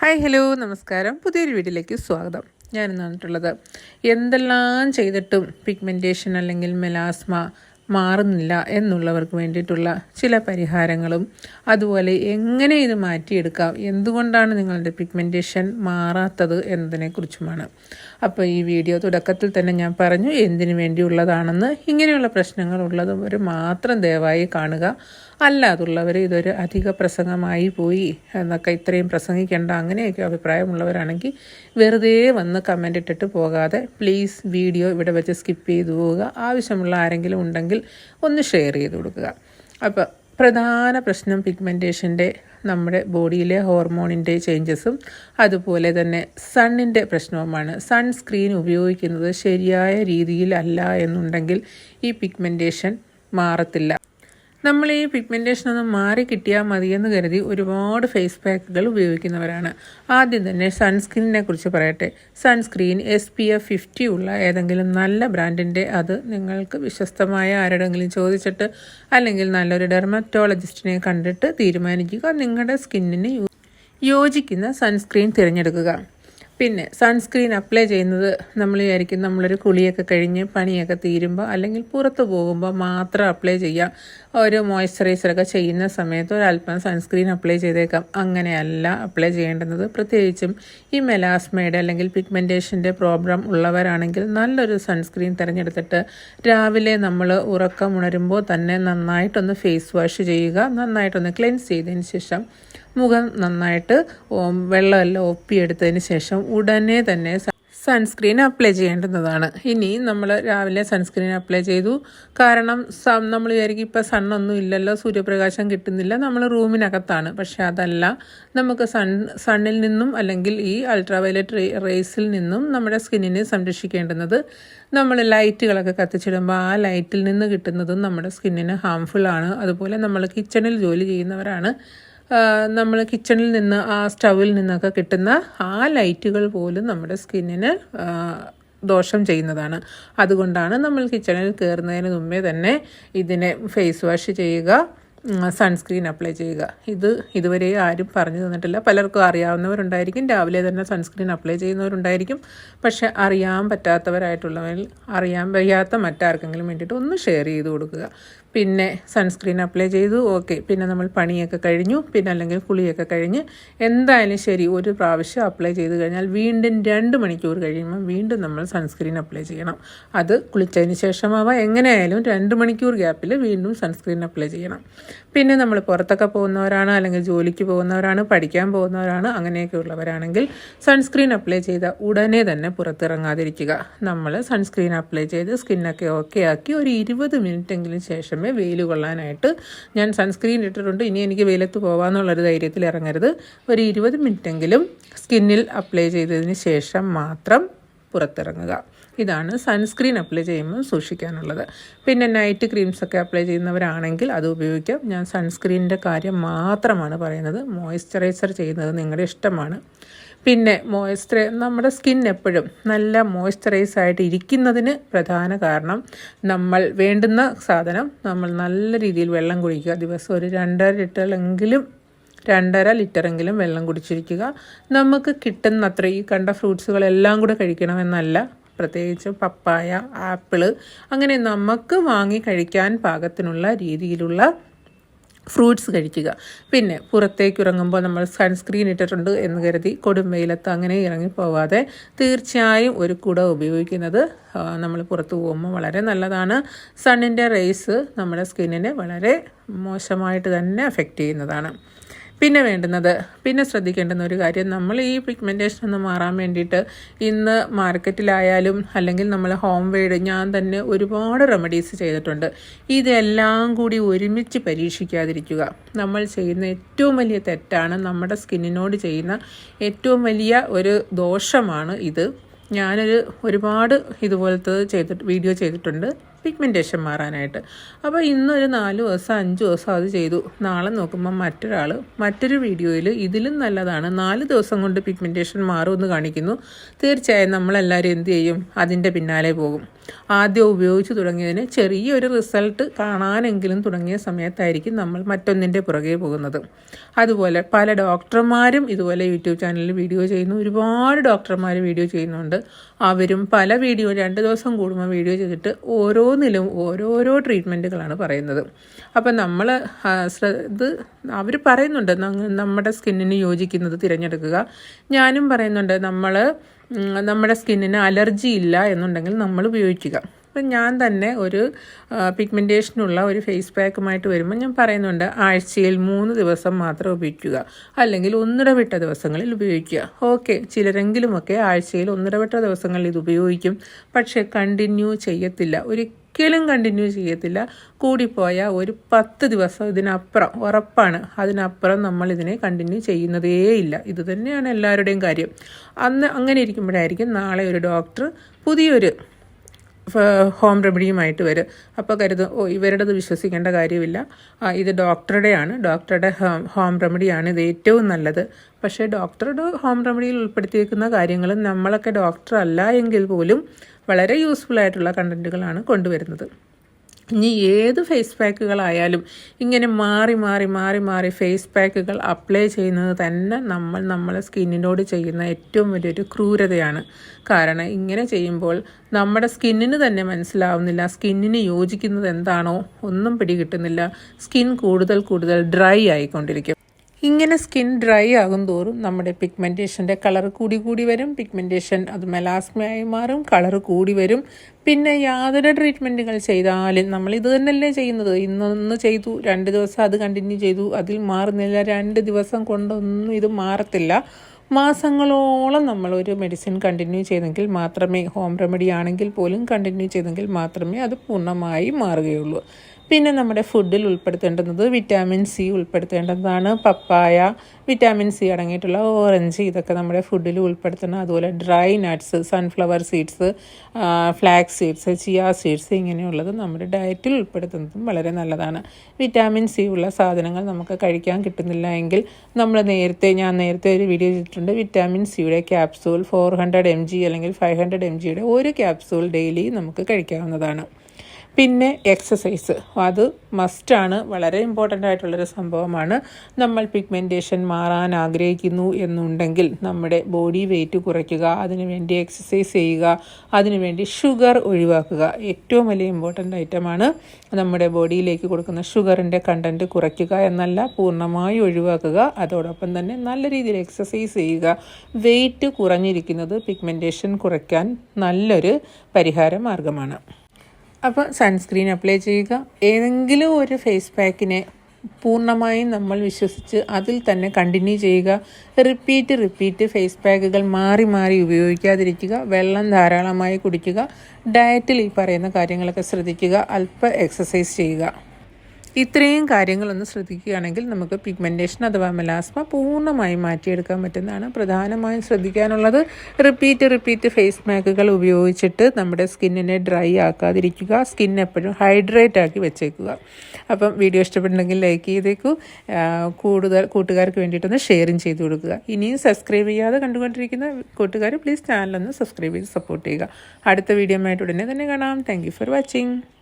Hi hello നമസ്കാരം. പുതിയൊരു വീഡിയോയിലേക്ക് സ്വാഗതം. ഞാൻ ഇന്ന് വന്നിട്ടുള്ളത് എന്തെല്ലാം ചെയ്തിട്ടും പിഗ്മെന്റേഷൻ അല്ലെങ്കിൽ മെലാസ്മ മാറുന്നില്ല എന്നുള്ളവർക്ക് വേണ്ടിയിട്ടുള്ള ചില പരിഹാരങ്ങളും അതുപോലെ എങ്ങനെ ഇത് മാറ്റിയെടുക്കാം എന്തുകൊണ്ടാണ് നിങ്ങളുടെ പിഗ്മെന്റേഷൻ മാറാത്തത് എന്നതിനെക്കുറിച്ചുമാണ്. അപ്പോൾ ഈ വീഡിയോ തുടക്കത്തിൽ തന്നെ ഞാൻ പറഞ്ഞു എന്തിനു വേണ്ടിയുള്ളതാണെന്ന്. ഇങ്ങനെയുള്ള പ്രശ്നങ്ങൾ ഉള്ളവർ മാത്രം ദയവായി കാണുക. അല്ലാതുള്ളവർ ഇതൊരു അധിക പ്രസംഗമായി പോയി എന്നൊക്കെ ഇത്രയും പ്രസംഗിക്കേണ്ട അങ്ങനെയൊക്കെ അഭിപ്രായമുള്ളവരാണെങ്കിൽ വെറുതെ വന്ന് കമന്റ് ഇട്ടിട്ട് പോകാതെ പ്ലീസ് വീഡിയോ ഇവിടെ വെച്ച് സ്കിപ്പ് ചെയ്തു പോവുക. ആവശ്യമുള്ള ആരെങ്കിലും ഉണ്ടെങ്കിൽ ഒന്ന് ഷെയർ ചെയ്ത് കൊടുക്കുക. അപ്പോൾ പ്രധാന പ്രശ്നം പിഗ്മെന്റേഷന്റെ നമ്മുടെ ബോഡിയിലെ ഹോർമോണിന്റെ ചേഞ്ചസും അതുപോലെ തന്നെ സണ്ണിന്റെ പ്രശ്നവുമാണ്. സൺസ്ക്രീൻ ഉപയോഗിക്കുന്നത് ശരിയായ രീതിയിലല്ല എന്നുണ്ടെങ്കിൽ ഈ പിഗ്മെന്റേഷൻ മാറത്തില്ല. നമ്മൾ ഈ പിഗ്മെന്റേഷൻ ഒന്ന് മാറി കിട്ടിയാൽ മതിയെന്ന് കരുതി ഒരുപാട് ഫേസ് പാക്കുകൾ ഉപയോഗിക്കുന്നവരാണ്. ആദ്യം തന്നെ സൺസ്ക്രീനിനെ കുറിച്ച് പറയട്ടെ. Sunscreen S P F fifty ഉള്ള ഏതെങ്കിലും നല്ല ബ്രാൻഡിന്റെ അത് നിങ്ങൾക്ക് വിശ്വസ്തമായ ആരുടെങ്കിലും ചോദിച്ചിട്ട് അല്ലെങ്കിൽ നല്ലൊരു ഡെർമറ്റോളജിസ്റ്റിനെ കണ്ടിട്ട് തീരുമാനിക്കുക. നിങ്ങളുടെ സ്കിന്നിന് യോജിക്കുന്ന സൺസ്ക്രീൻ തിരഞ്ഞെടുക്കുക. പിന്നെ സൺസ്ക്രീൻ അപ്ലൈ ചെയ്യുന്നത് നമ്മൾ വിചാരിക്കും നമ്മളൊരു കുളിയൊക്കെ കഴിഞ്ഞ് പണിയൊക്കെ തീരുമ്പോൾ അല്ലെങ്കിൽ പുറത്ത് പോകുമ്പോൾ മാത്രം അപ്ലൈ ചെയ്യാം. ഒരു മോയ്സ്ചറൈസറൊക്കെ ചെയ്യുന്ന സമയത്ത് ഒരല്പം സൺസ്ക്രീൻ അപ്ലൈ ചെയ്തേക്കാം. അങ്ങനെയല്ല അപ്ലൈ ചെയ്യേണ്ടുന്നത്. പ്രത്യേകിച്ചും ഈ മെലാസ്മയുടെ അല്ലെങ്കിൽ പിഗ്മെന്റേഷന്റെ പ്രോബ്ലം ഉള്ളവരാണെങ്കിൽ നല്ലൊരു സൺസ്ക്രീൻ തിരഞ്ഞെടുത്തിട്ട് രാവിലെ നമ്മൾ ഉറക്കം ഉണരുമ്പോൾ തന്നെ നന്നായിട്ടൊന്ന് ഫേസ് വാഷ് ചെയ്യുക. നന്നായിട്ടൊന്ന് ക്ലെൻസ് ചെയ്തതിന് ശേഷം മുഖം നന്നായിട്ട് വെള്ളമെല്ലാം ഒപ്പിയെടുത്തതിന് ശേഷം ഉടനെ തന്നെ സൺസ്ക്രീൻ അപ്ലൈ ചെയ്യേണ്ടുന്നതാണ്. ഇനി നമ്മൾ രാവിലെ സൺസ്ക്രീൻ അപ്ലൈ ചെയ്തു. കാരണം നമ്മൾ വിചാരിക്കും ഇപ്പോൾ സണ്ണൊന്നും ഇല്ലല്ലോ സൂര്യപ്രകാശം കിട്ടുന്നില്ല. നമ്മൾ റൂമിനകത്താണ്. പക്ഷെ അതല്ല നമുക്ക് സൺ സണ്ണിൽ നിന്നും അല്ലെങ്കിൽ ഈ അൾട്രാ വയലറ്റ് റേസിൽ നിന്നും നമ്മുടെ സ്കിന്നിനെ സംരക്ഷിക്കേണ്ടുന്നത് നമ്മൾ ലൈറ്റുകളൊക്കെ കത്തിച്ചിടുമ്പോൾ ആ ലൈറ്റിൽ നിന്ന് കിട്ടുന്നതും നമ്മുടെ സ്കിന്നിന് ഹാംഫുൾ ആണ്. അതുപോലെ നമ്മൾ കിച്ചണിൽ ജോലി ചെയ്യുന്നവരാണ് നമ്മൾ കിച്ചണിൽ നിന്ന് ആ സ്റ്റൗവിൽ നിന്നൊക്കെ കിട്ടുന്ന ആ ലൈറ്റുകൾ പോലും നമ്മുടെ സ്കിന്നിന് ദോഷം ചെയ്യുന്നതാണ്. അതുകൊണ്ടാണ് നമ്മൾ കിച്ചണിൽ കയറുന്നതിന് മുമ്പേ തന്നെ ഇതിനെ ഫേസ് വാഷ് ചെയ്യുക സൺസ്ക്രീൻ അപ്ലൈ ചെയ്യുക. ഇത് ഇതുവരെ ആരും പറഞ്ഞു തന്നിട്ടില്ല. പലർക്കും അറിയാവുന്നവരുണ്ടായിരിക്കും. രാവിലെ തന്നെ സൺസ്ക്രീൻ അപ്ലൈ ചെയ്യുന്നവരുണ്ടായിരിക്കും. പക്ഷെ അറിയാൻ പറ്റാത്തവരായിട്ടുള്ളവരിൽ അറിയാൻ വയ്യാത്ത മറ്റാർക്കെങ്കിലും വേണ്ടിയിട്ട് ഒന്ന് ഷെയർ ചെയ്ത് കൊടുക്കുക. പിന്നെ സൺസ്ക്രീൻ അപ്ലൈ ചെയ്തു. ഓക്കെ പിന്നെ നമ്മൾ പണിയൊക്കെ കഴിഞ്ഞു. പിന്നെ അല്ലെങ്കിൽ കുളിയൊക്കെ കഴിഞ്ഞ് എന്തായാലും ശരി ഒരു പ്രാവശ്യം അപ്ലൈ ചെയ്ത് കഴിഞ്ഞാൽ വീണ്ടും രണ്ട് മണിക്കൂർ കഴിയുമ്പോൾ വീണ്ടും നമ്മൾ സൺസ്ക്രീൻ അപ്ലൈ ചെയ്യണം. അത് കുളിച്ചതിന് ശേഷമാവാം. എങ്ങനെയായാലും രണ്ട് മണിക്കൂർ ഗ്യാപ്പിൽ വീണ്ടും സൺസ്ക്രീൻ അപ്ലൈ ചെയ്യണം. പിന്നെ നമ്മൾ പുറത്തൊക്കെ പോകുന്നവരാണ് അല്ലെങ്കിൽ ജോലിക്ക് പോകുന്നവരാണ് പഠിക്കാൻ പോകുന്നവരാണ് അങ്ങനെയൊക്കെ ഉള്ളവരാണെങ്കിൽ സൺസ്ക്രീൻ അപ്ലൈ ചെയ്ത ഉടനെ തന്നെ പുറത്തിറങ്ങാതിരിക്കുക. നമ്മൾ സൺസ്ക്രീൻ അപ്ലൈ ചെയ്ത് സ്കിന്നൊക്കെ ഓക്കെ ആക്കി ഒരു ഇരുപത് മിനിറ്റെങ്കിലും ശേഷമേ വെയിൽ കൊള്ളാനായിട്ട് ഞാൻ സൺസ്ക്രീൻ ഇട്ടിട്ടുണ്ട്. ഇനി എനിക്ക് വെയിലത്ത് പോകാമെന്നുള്ളൊരു ധൈര്യത്തിൽ ഇറങ്ങരുത്. ഒരു ഇരുപത് മിനിറ്റെങ്കിലും സ്കിന്നിൽ അപ്ലൈ ചെയ്തതിന് ശേഷം മാത്രം പുറത്തിറങ്ങുക. ഇതാണ് സൺസ്ക്രീൻ അപ്ലൈ ചെയ്യുമ്പോൾ സൂക്ഷിക്കാനുള്ളത്. പിന്നെ നൈറ്റ് ക്രീംസൊക്കെ അപ്ലൈ ചെയ്യുന്നവരാണെങ്കിൽ അത് ഉപയോഗിക്കാം. ഞാൻ സൺസ്ക്രീനിന്റെ കാര്യം മാത്രമാണ് പറയുന്നത്. മോയ്സ്ചറൈസർ ചെയ്യുന്നത് നിങ്ങളുടെ ഇഷ്ടമാണ്. പിന്നെ മോയ്സ്ചറൈ നമ്മുടെ സ്കിൻ എപ്പോഴും നല്ല മോയ്സ്ചറൈസ് ആയിട്ട് ഇരിക്കുന്നതിന് പ്രധാന കാരണം നമ്മൾ വേണ്ടുന്ന സാധനം നമ്മൾ നല്ല രീതിയിൽ വെള്ളം കുടിക്കുക. ദിവസം ഒരു രണ്ടര ലിറ്ററെങ്കിലും രണ്ടര ലിറ്ററെങ്കിലും വെള്ളം കുടിച്ചിരിക്കുക. നമുക്ക് കിട്ടുന്നത്ര ഈ കണ്ട ഫ്രൂട്ട്സുകളെല്ലാം കൂടെ കഴിക്കണമെന്നല്ല. പ്രത്യേകിച്ച് പപ്പായ ആപ്പിൾ അങ്ങനെ നമുക്ക് വാങ്ങി കഴിക്കാൻ പാകത്തിനുള്ള രീതിയിലുള്ള ഫ്രൂട്ട്സ് കഴിക്കുക. പിന്നെ പുറത്തേക്ക് ഇറങ്ങുമ്പോൾ നമ്മൾ സൺസ്ക്രീൻ ഇട്ടിട്ടുണ്ട് എന്ന് കരുതി കൊടും വെയിലത്ത് അങ്ങനെ ഇറങ്ങിപ്പോവാതെ തീർച്ചയായും ഒരു കുട ഉപയോഗിക്കുന്നത് നമ്മൾ പുറത്ത് പോകുമ്പോൾ വളരെ നല്ലതാണ്. സണ്ണിന്റെ റേസ് നമ്മുടെ സ്കിന്നിനെ വളരെ മോശമായിട്ട് തന്നെ അഫക്റ്റ് ചെയ്യുന്നതാണ്. പിന്നെ വേണ്ടുന്നത് പിന്നെ ശ്രദ്ധിക്കേണ്ടുന്ന ഒരു കാര്യം നമ്മൾ ഈ പിഗ്മെന്റേഷൻ ഒന്ന് മാറാൻ വേണ്ടിയിട്ട് ഇന്ന് മാർക്കറ്റിലായാലും അല്ലെങ്കിൽ നമ്മൾ ഹോം വെയ്ഡ് ഞാൻ തന്നെ ഒരുപാട് റെമഡീസ് ചെയ്തിട്ടുണ്ട്. ഇതെല്ലാം കൂടി ഒരുമിച്ച് പരീക്ഷിക്കാതിരിക്കുക. നമ്മൾ ചെയ്യുന്ന ഏറ്റവും വലിയ തെറ്റാണ് നമ്മുടെ സ്കിന്നിനോട് ചെയ്യുന്ന ഏറ്റവും വലിയ ഒരു ദോഷമാണ് ഇത്. ഞാനൊരു ഒരുപാട് ഇതുപോലത്തെ ചെയ്തിട്ട് വീഡിയോ ചെയ്തിട്ടുണ്ട്. പിഗ്മെന്റേഷൻ മാറാനായിട്ട്. അപ്പോൾ ഇന്നൊരു നാല് ദിവസം അഞ്ച് ദിവസം അത് ചെയ്തു. നാളെ നോക്കുമ്പോൾ മറ്റൊരാൾ മറ്റൊരു വീഡിയോയിൽ ഇതിലും നല്ലതാണ്. നാല് ദിവസം കൊണ്ട് പിഗ്മെന്റേഷൻ മാറുമെന്ന് കാണിക്കുന്നു. തീർച്ചയായും നമ്മളെല്ലാവരും എന്ത് ചെയ്യും? അതിന്റെ പിന്നാലെ പോകും. ആദ്യം ഉപയോഗിച്ച് തുടങ്ങിയതിന് ചെറിയൊരു റിസൾട്ട് കാണാനെങ്കിലും തുടങ്ങിയ സമയത്തായിരിക്കും നമ്മൾ മറ്റൊന്നിന്റെ പുറകെ പോകുന്നത്. അതുപോലെ പല ഡോക്ടർമാരും ഇതുപോലെ യൂട്യൂബ് ചാനലിൽ വീഡിയോ ചെയ്യുന്നു. ഒരുപാട് ഡോക്ടർമാർ വീഡിയോ ചെയ്യുന്നുണ്ട്. അവരും പല വീഡിയോ രണ്ട് ദിവസം കൂടുമ്പോൾ വീഡിയോ ചെയ്തിട്ട് ഓരോന്നിലും ഓരോരോ ട്രീറ്റ്മെന്റുകളാണ് പറയുന്നത്. അപ്പം നമ്മൾ ഇത് അവർ പറയുന്നുണ്ട് നമ്മുടെ സ്കിന്നിന് യോജിക്കുന്നത് തിരഞ്ഞെടുക്കുക. ഞാനും പറയുന്നുണ്ട് നമ്മൾ നമ്മുടെ സ്കിന്നിന് അലർജി ഇല്ല എന്നുണ്ടെങ്കിൽ നമ്മൾ ഉപയോഗിക്കുക. അപ്പം ഞാൻ തന്നെ ഒരു പിഗ്മെന്റേഷനുള്ള ഒരു ഫേസ് പാക്കുമായിട്ട് വരുമ്പോൾ ഞാൻ പറയുന്നുണ്ട് ആഴ്ചയിൽ മൂന്ന് ദിവസം മാത്രം ഉപയോഗിക്കുക. അല്ലെങ്കിൽ ഒന്നിടവിട്ട ദിവസങ്ങളിൽ ഉപയോഗിക്കുക. ഓക്കെ ചിലരെങ്കിലുമൊക്കെ ആഴ്ചയിൽ ഒന്നിടവിട്ട ദിവസങ്ങളിൽ ഇത് ഉപയോഗിക്കും. പക്ഷേ കണ്ടിന്യൂ ചെയ്യത്തില്ല. ഒരു ഒരിക്കലും കണ്ടിന്യൂ ചെയ്യത്തില്ല. കൂടിപ്പോയ ഒരു പത്ത് ദിവസം ഇതിനപ്പുറം ഉറപ്പാണ് അതിനപ്പുറം നമ്മൾ ഇതിനെ കണ്ടിന്യൂ ചെയ്യുന്നതേ ഇല്ല. ഇത് തന്നെയാണ് എല്ലാവരുടെയും കാര്യം. അന്ന് അങ്ങനെ ഇരിക്കുമ്പോഴായിരിക്കും നാളെ ഒരു ഡോക്ടർ പുതിയൊരു ഹോം റെമഡിയുമായിട്ട് വരും. അപ്പോൾ കരുതും ഓ ഇവരുടേത് വിശ്വസിക്കേണ്ട കാര്യമില്ല. ഇത് ഡോക്ടറുടെയാണ്. ഡോക്ടറുടെ ഹോം റെമഡിയാണ് ഇത് ഏറ്റവും നല്ലത്. പക്ഷേ ഡോക്ടറുടെ ഹോം റെമഡിയിൽ ഉൾപ്പെടുത്തിയിരിക്കുന്ന കാര്യങ്ങൾ നമ്മളൊക്കെ ഡോക്ടർ അല്ല എങ്കിൽ പോലും വളരെ യൂസ്ഫുൾ ആയിട്ടുള്ള കണ്ടന്റുകളാണ് കൊണ്ടുവരുന്നത്. ഇനി ഏത് ഫേസ് പാക്കുകളായാലും ഇങ്ങനെ മാറി മാറി മാറി മാറി ഫേസ് പാക്കുകൾ അപ്ലൈ ചെയ്യുന്നത് തന്നെ നമ്മൾ നമ്മളെ സ്കിന്നിനോട് ചെയ്യുന്ന ഏറ്റവും വലിയൊരു ക്രൂരതയാണ്. കാരണം ഇങ്ങനെ ചെയ്യുമ്പോൾ നമ്മുടെ സ്കിന്നിന് തന്നെ മനസ്സിലാവുന്നില്ല സ്കിന്നിന് യോജിക്കുന്നത് എന്താണോ ഒന്നും പിടികിട്ടുന്നില്ല സ്കിൻ കൂടുതൽ കൂടുതൽ ഡ്രൈ ആയിക്കൊണ്ടിരിക്കും. ഇങ്ങനെ സ്കിൻ ഡ്രൈ ആകും തോറും നമ്മുടെ പിഗ്മെന്റേഷന്റെ കളർ കൂടി കൂടി വരും. പിഗ്മെന്റേഷൻ അത് മെലാസ്മയായി മാറും കളർ കൂടി വരും. പിന്നെ യാതൊരു ട്രീറ്റ്മെന്റുകൾ ചെയ്താലും നമ്മൾ ഇത് തന്നെയല്ലേ ചെയ്യുന്നത്. ഇന്നൊന്ന് ചെയ്തു രണ്ട് ദിവസം അത് കണ്ടിന്യൂ ചെയ്തു അതിൽ മാറുന്നില്ല. രണ്ട് ദിവസം കൊണ്ടൊന്നും ഇത് മാറത്തില്ല. മാസങ്ങളോളം നമ്മൾ ഒരു മെഡിസിൻ കണ്ടിന്യൂ ചെയ്തെങ്കിൽ മാത്രമേ ഹോം റെമഡി ആണെങ്കിൽ പോലും കണ്ടിന്യൂ ചെയ്തെങ്കിൽ മാത്രമേ അത് പൂർണമായി മാറുകയുള്ളൂ. പിന്നെ നമ്മുടെ ഫുഡിൽ ഉൾപ്പെടുത്തേണ്ടുന്നത് വിറ്റാമിൻ സി ഉൾപ്പെടുത്തേണ്ടതാണ്. പപ്പായ വിറ്റാമിൻ സി അടങ്ങിയിട്ടുള്ള ഓറഞ്ച് ഇതൊക്കെ നമ്മുടെ ഫുഡിൽ ഉൾപ്പെടുത്തണം. അതുപോലെ dry nuts sunflower seeds flax seeds chia seeds ഇങ്ങനെയുള്ളത് നമ്മുടെ ഡയറ്റിൽ ഉൾപ്പെടുത്തുന്നതും വളരെ നല്ലതാണ്. വിറ്റാമിൻ സി ഉള്ള സാധനങ്ങൾ നമുക്ക് കഴിക്കാൻ കിട്ടുന്നില്ല എങ്കിൽ നമ്മൾ നേരത്തെ ഞാൻ നേരത്തെ ഒരു വീഡിയോ ചെയ്തിട്ടുണ്ട്. വിറ്റാമിൻ സിയുടെ capsule four hundred M G അല്ലെങ്കിൽ ഫൈവ് ഹൺഡ്രഡ് എം ജിയുടെ ഒരു ക്യാപ്സൂൾ ഡെയിലി നമുക്ക് കഴിക്കാവുന്നതാണ്. പിന്നെ എക്സസൈസ് അത് മസ്റ്റാണ് വളരെ ഇമ്പോർട്ടന്റ് ആയിട്ടുള്ളൊരു സംഭവമാണ്. നമ്മൾ പിഗ്മെന്റേഷൻ മാറാൻ ആഗ്രഹിക്കുന്നു എന്നുണ്ടെങ്കിൽ നമ്മുടെ ബോഡി വെയിറ്റ് കുറയ്ക്കുക അതിനുവേണ്ടി എക്സസൈസ് ചെയ്യുക അതിനുവേണ്ടി ഷുഗർ ഒഴിവാക്കുക. ഏറ്റവും വലിയ ഇമ്പോർട്ടന്റ് ഐറ്റമാണ് നമ്മുടെ ബോഡിയിലേക്ക് കൊടുക്കുന്ന ഷുഗറിന്റെ കണ്ടന്റ് കുറയ്ക്കുക എന്നല്ല പൂർണമായി ഒഴിവാക്കുക. അതോടൊപ്പം തന്നെ നല്ല രീതിയിൽ എക്സസൈസ് ചെയ്യുക. വെയിറ്റ് കുറഞ്ഞിരിക്കുന്നത് പിഗ്മെന്റേഷൻ കുറയ്ക്കാൻ നല്ലൊരു പരിഹാര മാർഗമാണ്. അപ്പോൾ സൺസ്ക്രീൻ അപ്ലൈ ചെയ്യുക. ഏതെങ്കിലും ഒരു ഫേസ് പാക്കിനെ പൂർണമായും നമ്മൾ വിശ്വസിച്ച് അതിൽ തന്നെ കണ്ടിന്യൂ ചെയ്യുക. റിപ്പീറ്റ് റിപ്പീറ്റ് ഫേസ് പാക്കുകൾ മാറി മാറി ഉപയോഗിക്കാതിരിക്കുക. വെള്ളം ധാരാളമായി കുടിക്കുക. ഡയറ്റിൽ ഈ പറയുന്ന കാര്യങ്ങളൊക്കെ ശ്രദ്ധിക്കുക. അല്പ എക്സസൈസ് ചെയ്യുക. ഇത്രയും കാര്യങ്ങളൊന്ന് ശ്രദ്ധിക്കുകയാണെങ്കിൽ നമുക്ക് പിഗ്മെന്റേഷൻ അഥവാ മെലാസ്മ പൂർണമായും മാറ്റിയെടുക്കാൻ പറ്റുന്നതാണ്. പ്രധാനമായും ശ്രദ്ധിക്കാനുള്ളത് റിപ്പീറ്റ് റിപ്പീറ്റ് ഫേസ് മാക്കുകൾ ഉപയോഗിച്ചിട്ട് നമ്മുടെ സ്കിന്നിനെ ഡ്രൈ ആക്കാതിരിക്കുക. സ്കിൻ എപ്പോഴും ഹൈഡ്രേറ്റ് ആക്കി വെച്ചേക്കുക. അപ്പം വീഡിയോ ഇഷ്ടപ്പെട്ടുണ്ടെങ്കിൽ ലൈക്ക് ചെയ്തേക്കൂ. കൂടുതൽ കൂട്ടുകാർക്ക് വേണ്ടിയിട്ടൊന്ന് ഷെയറും ചെയ്തു കൊടുക്കുക. ഇനിയും സബ്സ്ക്രൈബ് ചെയ്യാതെ കണ്ടുകൊണ്ടിരിക്കുന്ന കൂട്ടുകാർ പ്ലീസ് ചാനലൊന്ന് സബ്സ്ക്രൈബ് ചെയ്ത് സപ്പോർട്ട് ചെയ്യുക. അടുത്ത വീഡിയോ ആയിട്ട് ഉടനെ തന്നെ കാണാം. Thank for watching